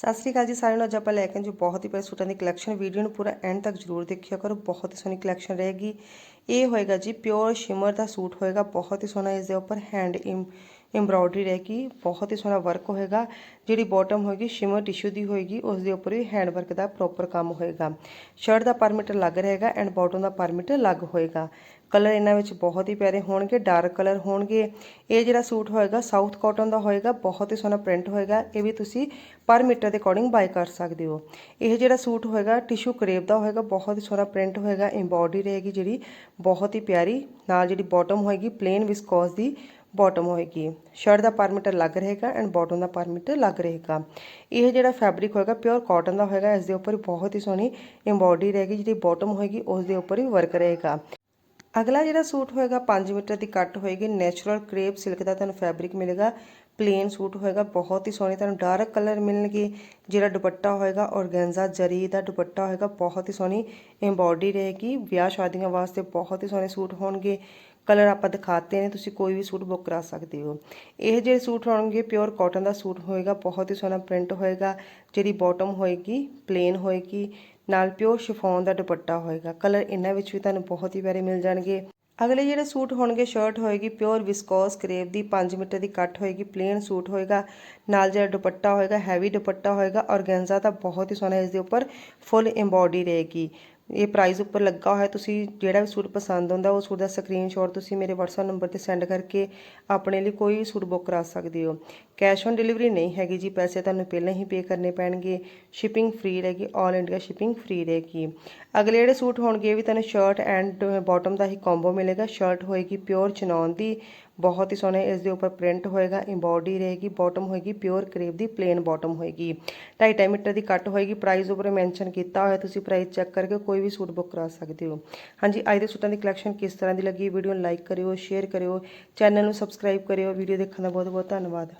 ਸਤਿ ਸ੍ਰੀ ਅਕਾਲ ਜੀ ਸਾਰਿਆਂ ਨੂੰ। ਅੱਜ ਆਪਾਂ ਲੈ ਕੇ ਆਏ ਜੋ ਬਹੁਤ ਹੀ ਪਿਆਰੇ ਸੂਟਾਂ ਦੀ ਕਲੈਕਸ਼ਨ ਵੀਡੀਓ ਨੂੰ ਪੂਰਾ ਐਂਡ ਤੱਕ ਜਰੂਰ ਦੇਖਿਆ ਕਰੋ। ਬਹੁਤ ਹੀ ਸੋਹਣੀ ਕਲੈਕਸ਼ਨ ਰਹੇਗੀ। ਇਹ ਹੋਏਗਾ ਜੀ ਪਿਓਰ ਸ਼ਿਮਰ ਦਾ ਸੂਟ ਹੋਏਗਾ। ਬਹੁਤ ਹੀ ਸੋਹਣਾ ਇਸ ਦੇ ਉੱਪਰ ਹੈਂਡ ਐਮਬ੍ਰੋਇਡਰੀ ਰਹੇਗੀ, ਬਹੁਤ ਹੀ ਸੋਹਣਾ ਵਰਕ ਹੋਏਗਾ, ਜਿਹੜੀ ਬਾਟਮ ਹੋਏਗੀ ਸ਼ਿਮਰ ਟਿਸ਼ੂ ਦੀ ਹੋਏਗੀ ਉਸ ਦੇ ਉੱਪਰ ਵੀ ਹੈਂਡ ਵਰਕ ਦਾ ਪ੍ਰੋਪਰ ਕੰਮ ਹੋਏਗਾ। ਸ਼ਰਟ ਦਾ ਪਰ ਮੀਟਰ ਲੱਗ ਰਹੇਗਾ ਐਂਡ ਬਾਟਮ ਦਾ ਪਰ ਮੀਟਰ ਲੱਗ ਹੋਏਗਾ। ਕਲਰ ਇਹਨਾਂ ਵਿੱਚ ਬਹੁਤ ਹੀ ਪਿਆਰੇ ਹੋਣਗੇ ਡਾਰਕ ਕਲਰ ਹੋਣਗੇ। ਇਹ ਜਿਹੜਾ ਸੂਟ ਹੋਏਗਾ ਸਾਊਥ ਕਾਟਨ ਦਾ ਹੋਏਗਾ, ਬਹੁਤ ਹੀ ਸੋਹਣਾ ਪ੍ਰਿੰਟ ਹੋਏਗਾ, ਇਹ ਵੀ ਤੁਸੀਂ ਪਰ ਮੀਟਰ ਦੇ ਅਕੋਰਡਿੰਗ ਬਾਈ ਕਰ ਸਕਦੇ ਹੋ। ਇਹ ਜਿਹੜਾ ਸੂਟ ਹੋਏਗਾ ਟਿਸ਼ੂ ਕਰੇਪ ਦਾ ਹੋਏਗਾ, ਬਹੁਤ ਹੀ ਸੋਹਣਾ ਪ੍ਰਿੰਟ ਹੋਏਗਾ ਐਮਬੋਡੀ ਰਹੇਗੀ ਜਿਹੜੀ, ਬਹੁਤ ਹੀ ਪਿਆਰੀ। ਨਾਲ ਜਿਹੜੀ ਬਾਟਮ ਹੋਏਗੀ ਪਲੇਨ ਵਿਸਕੋਸ ਦੀ ਬਾਟਮ ਹੋਏਗੀ ਸ਼ਰਟ ਦਾ ਪਰ ਮੀਟਰ ਲੱਗ ਰਹੇਗਾ ਐਂਡ ਬਾਟਮ ਦਾ ਪਰ ਮੀਟਰ ਲੱਗ ਰਹੇਗਾ ਇਹ ਜਿਹੜਾ ਫੈਬਰਿਕ ਹੋਏਗਾ ਪਿਓਰ ਕਾਟਨ ਦਾ ਹੋਏਗਾ ਇਸ ਦੇ ਉੱਪਰ ਬਹੁਤ ਹੀ ਸੋਹਣੀ ਐਮਬੋਡੀ ਰਹੇਗੀ ਜਿਹੜੀ ਬਾਟਮ ਹੋਏਗੀ ਉਸ ਦੇ ਉੱਪਰ ਵੀ ਵਰਕ ਰਹੇਗਾ ਅਗਲਾ ਜਿਹੜਾ ਸੂਟ ਹੋਏਗਾ 5 ਮੀਟਰ ਦੀ ਕੱਟ ਹੋਏਗੀ ਨੇਚਰਲ ਕ੍ਰੇਪ ਸਿਲਕ ਦਾ ਤੁਹਾਨੂੰ ਫੈਬਰਿਕ ਮਿਲੇਗਾ ਪਲੇਨ ਸੂਟ ਹੋਏਗਾ ਬਹੁਤ ਹੀ ਸੋਹਣੇ ਤੁਹਾਨੂੰ ਡਾਰਕ ਕਲਰ ਮਿਲਣਗੇ ਜਿਹੜਾ ਦੁਪੱਟਾ ਹੋਏਗਾ ਔਰਗੈਂਜ਼ਾ ਜਰੀ ਦਾ ਦੁਪੱਟਾ ਹੋਏਗਾ ਬਹੁਤ ਹੀ ਸੋਹਣੀ ਐਮਬੋਡੀ ਰਹੇਗੀ ਵਿਆਹ ਸ਼ਾਦੀਆਂ ਵਾਸਤੇ ਬਹੁਤ ਹੀ ਸੋਹਣੇ ਸੂਟ ਹੋਣਗੇ ਕਲਰ ਆਪਾਂ ਦਿਖਾਤੇ ਨੇ ਤੁਸੀਂ ਕੋਈ ਵੀ ਸੂਟ ਬੁੱਕ ਕਰਾ ਸਕਦੇ ਹੋ ਇਹ ਜਿਹੜੇ ਸੂਟ ਹੋਣਗੇ ਪਿਓਰ ਕਾਟਨ ਦਾ ਸੂਟ ਹੋਏਗਾ ਬਹੁਤ ਹੀ ਸੋਹਣਾ ਪ੍ਰਿੰਟ ਹੋਏਗਾ ਜਿਹੜੀ ਬਾਟਮ ਹੋਏਗੀ ਪਲੇਨ ਹੋਏਗੀ ਨਾਲ ਪਿਓਰ ਸ਼ਿਫੋਨ ਦਾ ਦੁਪੱਟਾ ਹੋਏਗਾ ਕਲਰ ਇਹਨਾਂ ਵਿੱਚ ਵੀ ਤੁਹਾਨੂੰ ਬਹੁਤ ਹੀ ਪਿਆਰੇ ਮਿਲ ਜਾਣਗੇ ਅਗਲੇ ਜਿਹੜੇ ਸੂਟ ਹੋਣਗੇ ਸ਼ਰਟ ਹੋਏਗੀ ਪਿਓਰ ਵਿਸਕੋਸ ਕਰੇਪ ਦੀ 5 ਮੀਟਰ ਦੀ ਕੱਟ ਹੋਏਗੀ ਪਲੇਨ ਸੂਟ ਹੋਏਗਾ ਨਾਲ ਜਿਹੜਾ ਦੁਪੱਟਾ ਹੋਏਗਾ ਹੈਵੀ ਦੁਪੱਟਾ ਹੋਏਗਾ ਔਰਗੈਂਜ਼ਾ ਦਾ ਬਹੁਤ ਹੀ ਸੋਹਣਾ ਇਸ ਦੇ ਉੱਪਰ ਫੁੱਲ ਐਮਬੋਡੀ ਰਹੇਗੀ ਇਹ ਪ੍ਰਾਈਸ ਉੱਪਰ ਲੱਗਾ ਹੋਇਆ, ਤੁਸੀਂ ਜਿਹੜਾ ਵੀ ਸੂਟ ਪਸੰਦ ਆਉਂਦਾ, ਉਹ ਸੂਟ ਦਾ ਸਕਰੀਨਸ਼ਾਟ ਤੁਸੀਂ ਮੇਰੇ WhatsApp ਨੰਬਰ ਤੇ ਸੈਂਡ ਕਰਕੇ ਆਪਣੇ ਲਈ ਕੋਈ ਵੀ ਸੂਟ ਬੁੱਕ ਕਰਾ ਸਕਦੇ ਹੋ। ਕੈਸ਼ ਔਨ ਡਿਲੀਵਰੀ ਨਹੀਂ ਹੈਗੀ ਜੀ, ਪੈਸੇ ਤੁਹਾਨੂੰ ਪਹਿਲਾਂ ਹੀ ਪੇ ਕਰਨੇ ਪੈਣਗੇ। ਸ਼ਿਪਿੰਗ ਫ੍ਰੀ ਰਹੇਗੀ 올 ਇੰਡੀਆ ਸ਼ਿਪਿੰਗ ਫ੍ਰੀ ਰਹੇਗੀ। ਅਗਲੇ ਜਿਹੜੇ ਸੂਟ ਹੋਣਗੇ, ਇਹ ਵੀ ਤੁਹਾਨੂੰ ਸ਼ਰਟ ਐਂਡ ਬਾਟਮ ਦਾ ਹੀ ਕੰਬੋ ਮਿਲੇਗਾ। ਸ਼ਰਟ ਹੋਏਗੀ ਪਿਓਰ ਚਨੌਨ ਦੀ ਬਹੁਤ ਹੀ ਸੋਹਣੇ ਇਸ ਦੇ ਉੱਪਰ ਪ੍ਰਿੰਟ ਹੋਏਗਾ ਇੰਬੋਡੀ ਰਹੇਗੀ ਬਾਟਮ ਹੋਏਗੀ ਪਿਓਰ ਕਰੇਪ ਦੀ ਪਲੇਨ ਬਾਟਮ ਹੋਏਗੀ। 2.5 ਮੀਟਰ ਦੀ ਕੱਟ ਹੋਏਗੀ ਪ੍ਰਾਈਸ ਉੱਪਰ ਮੈਂਸ਼ਨ ਕੀਤਾ ਹੋਇਆ, ਤੁਸੀਂ ਪ੍ਰਾਈਸ ਚੈੱਕ ਕਰਕੇ ਕੋਈ ਵੀ ਸੂਟ ਬੁੱਕ ਕਰਾ ਸਕਦੇ ਹੋ। ਹਾਂਜੀ, ਅੱਜ ਦੇ ਸੂਟਾਂ ਦੀ ਕਲੈਕਸ਼ਨ ਕਿਸ ਤਰ੍ਹਾਂ ਦੀ ਲੱਗੀ ਵੀਡੀਓ ਨੂੰ ਲਾਈਕ ਕਰਿਓ ਸ਼ੇਅਰ ਕਰਿਓ ਚੈਨਲ ਨੂੰ ਸਬਸਕ੍ਰਾਈਬ ਕਰਿਓ ਵੀਡੀਓ ਦੇਖਣ ਦਾ ਬਹੁਤ ਬਹੁਤ ਧੰਨਵਾਦ।